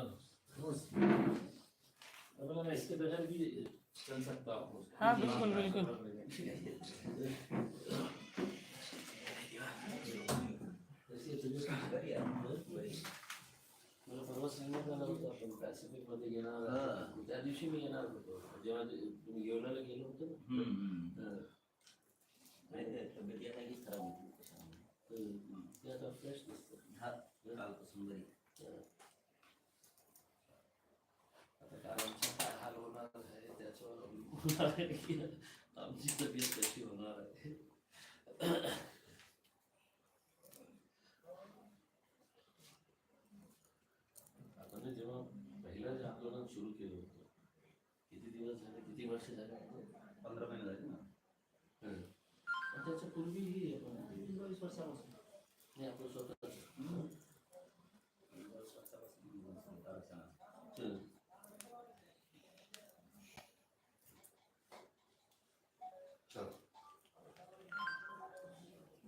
Helal olsun. Olsun. Ablam eski dönem bir çıkarsak daha olur. Ha bilgin bilgin. Genel olarak, yani düşünmeyen algı doğru. Bunu görülerek geliyor değil mi? आहे त्याच्यावर अवलंबून आहे की आमची तब्येत कशी होणार आहे आपण जेव्हा पहिलं जे आंदोलन सुरू केलं होतं किती दिवस झाले किती वर्ष झाले पंधरा महिने झाले ना हं. पण त्याच्या पूर्वीही आपण वीस बावीस वर्षापासून नाही आपलं स्वतःच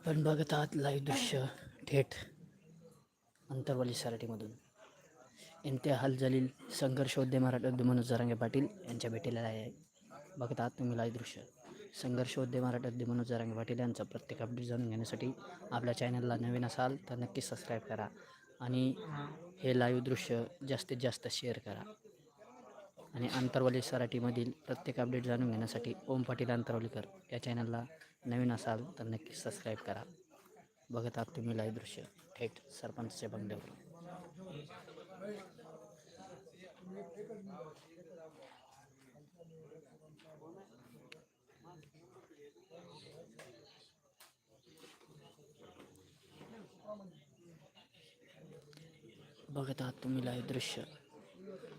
आपण बघत आहात लाईव्ह दृश्य थेट अंतरवाली सराटीमधून इंते हालचालील संघर्ष उद्यम मराठी मनोज जरांगे पाटील यांच्या भेटीला आहे. बघत आहात तुम्ही लाईव्ह दृश्य. संघर्ष उद्यम मराठी मनोज जरांगे पाटील यांचा प्रत्येक अपडेट जाणून घेण्यासाठी आपल्या चॅनलला नवीन असाल तर नक्की सबस्क्राईब करा आणि हे लाईव्ह दृश्य जास्तीत जास्त शेअर करा. आणि अंतरवाली सराटीमधील प्रत्येक अपडेट जाणून घेण्यासाठी ओम पाटील अंतरवलीकर या चॅनलला नवीन असाल तर नक्की सबस्क्राईब करा. बघत आहात तुम्ही लाईव्ह दृश्य. थेट सरपंचच्या बंगल्यावर. बघत आहात तुम्ही लाईव्ह दृश्य.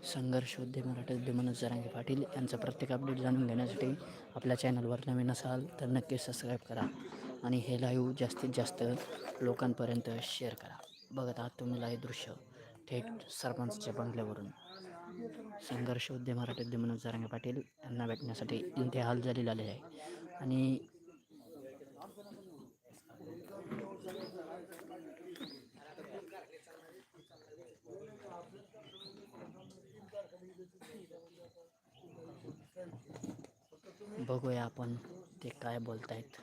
संघर्ष उद्यम मराठी मनोज जरांगे पाटील यांचं प्रत्येक अपडेट जाणून घेण्यासाठी आपल्या चॅनलवर नवीन असाल तर नक्की सबस्क्राईब करा आणि हे लाईव्ह जास्तीत जास्त लोकांपर्यंत शेअर करा. बघत आहात तुम्ही लाईव्ह दृश्य थेट सरपंचच्या बंगल्यावरून. संघर्ष उद्यम मराठी मनोज जरांगे पाटील यांना भेटण्यासाठी इथे हाल आहे. आणि बघूया आपण ते काय बोलतायत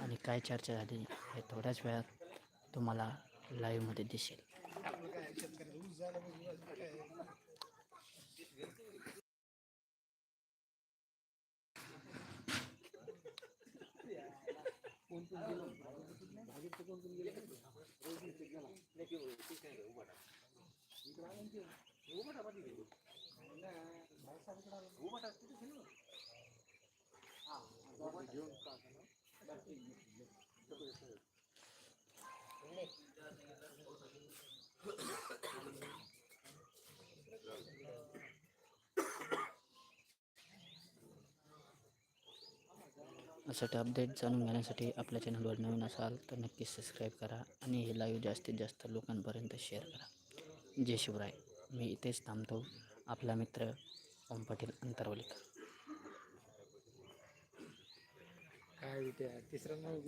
आणि काय चर्चा झाली हे थोड्याच वेळात तुम्हाला लाईव्हमध्ये दिसेल. असं अपडेट जाणून घेण्यासाठी आपल्या चॅनलवर नवीन असाल तर नक्की सबस्क्राईब करा आणि हे लाईव्ह जास्तीत जास्त लोकांपर्यंत शेअर करा. जय शिवराय. मी इथेच थांबतो. आपला मित्र ओम पाटील अंतरवलीकर काय विद्या तिसरा नाव